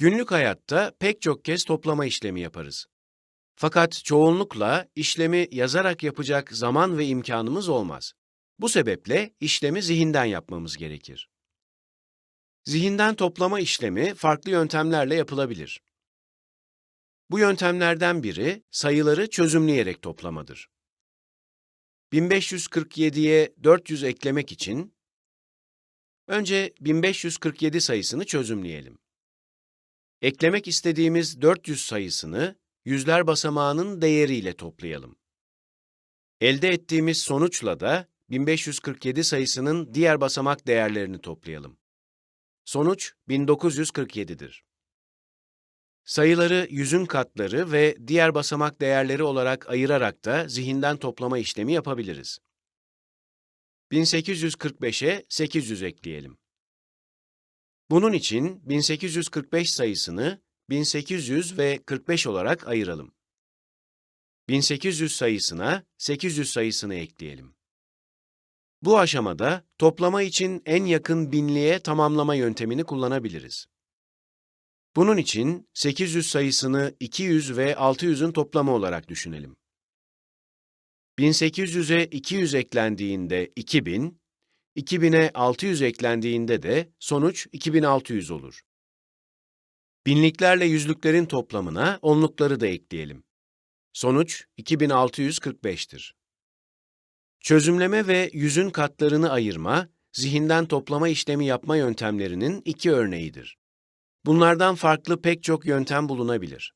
Günlük hayatta pek çok kez toplama işlemi yaparız. Fakat çoğunlukla işlemi yazarak yapacak zaman ve imkanımız olmaz. Bu sebeple işlemi zihinden yapmamız gerekir. Zihinden toplama işlemi farklı yöntemlerle yapılabilir. Bu yöntemlerden biri sayıları çözümleyerek toplamadır. 1547'ye 400 eklemek için önce 1547 sayısını çözümleyelim. Eklemek istediğimiz 400 sayısını yüzler basamağının değeriyle toplayalım. Elde ettiğimiz sonuçla da 1547 sayısının diğer basamak değerlerini toplayalım. Sonuç 1947'dir. Sayıları yüzün katları ve diğer basamak değerleri olarak ayırarak da zihinden toplama işlemi yapabiliriz. 1845'e 800 ekleyelim. Bunun için 1845 sayısını 1800 ve 45 olarak ayıralım. 1800 sayısına 800 sayısını ekleyelim. Bu aşamada toplama için en yakın binliğe tamamlama yöntemini kullanabiliriz. Bunun için 800 sayısını 200 ve 600'ün toplamı olarak düşünelim. 1800'e 200 eklendiğinde 2000, 2000'e 600 eklendiğinde de sonuç 2600 olur. Binliklerle yüzlüklerin toplamına onlukları da ekleyelim. Sonuç 2645'tir. Çözümleme ve yüzün katlarını ayırma, zihinden toplama işlemi yapma yöntemlerinin iki örneğidir. Bunlardan farklı pek çok yöntem bulunabilir.